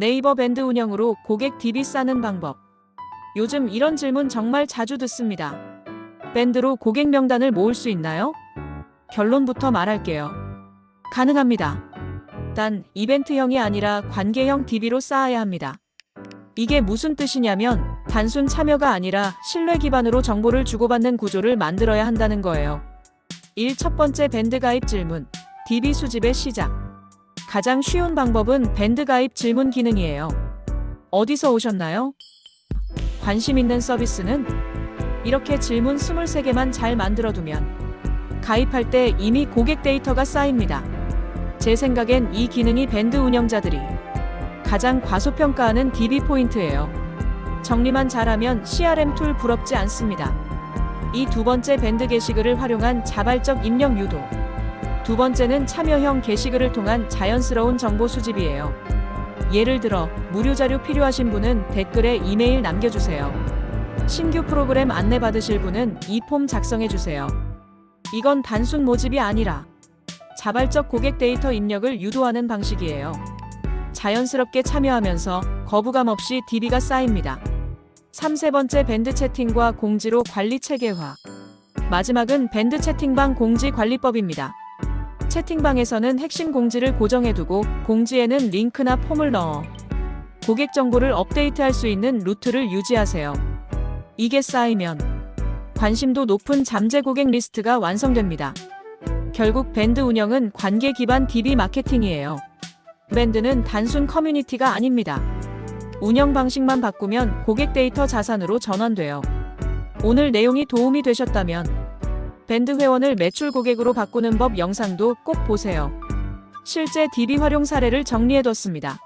네이버 밴드 운영으로 고객 DB 싸는 방법. 요즘 이런 질문 정말 자주 듣습니다. 밴드로 고객 명단을 모을 수 있나요? 결론부터 말할게요. 가능합니다. 단 이벤트형이 아니라 관계형 DB로 쌓아야 합니다. 이게 무슨 뜻이냐면 단순 참여가 아니라 신뢰 기반으로 정보를 주고받는 구조를 만들어야 한다는 거예요. 1. 첫 번째 밴드 가입 질문. DB 수집의 시작. 가장 쉬운 방법은 밴드 가입 질문 기능이에요. 어디서 오셨나요? 관심 있는 서비스는? 이렇게 질문 23개만 잘 만들어 두면 가입할 때 이미 고객 데이터가 쌓입니다. 제 생각엔 이 기능이 밴드 운영자들이 가장 과소평가하는 DB 포인트예요. 정리만 잘하면 CRM 툴 부럽지 않습니다. 이 두 번째 밴드 게시글을 활용한 자발적 입력 유도. 두 번째는 참여형 게시글을 통한 자연스러운 정보 수집이에요. 예를 들어 무료 자료 필요하신 분은 댓글에 이메일 남겨주세요. 신규 프로그램 안내 받으실 분은 이 폼 작성해 주세요. 이건 단순 모집이 아니라 자발적 고객 데이터 입력을 유도하는 방식이에요. 자연스럽게 참여하면서 거부감 없이 DB가 쌓입니다. 3. 세 번째 밴드 채팅과 공지로 관리 체계화. 마지막은 밴드 채팅방 공지 관리법입니다. 채팅방에서는 핵심 공지를 고정해두고 공지에는 링크나 폼을 넣어 고객 정보를 업데이트할 수 있는 루트를 유지하세요. 이게 쌓이면 관심도 높은 잠재 고객 리스트가 완성됩니다. 결국 밴드 운영은 관계 기반 DB 마케팅이에요. 밴드는 단순 커뮤니티가 아닙니다. 운영 방식만 바꾸면 고객 데이터 자산으로 전환돼요. 오늘 내용이 도움이 되셨다면 밴드 회원을 매출 고객으로 바꾸는 법 영상도 꼭 보세요. 실제 DB 활용 사례를 정리해뒀습니다.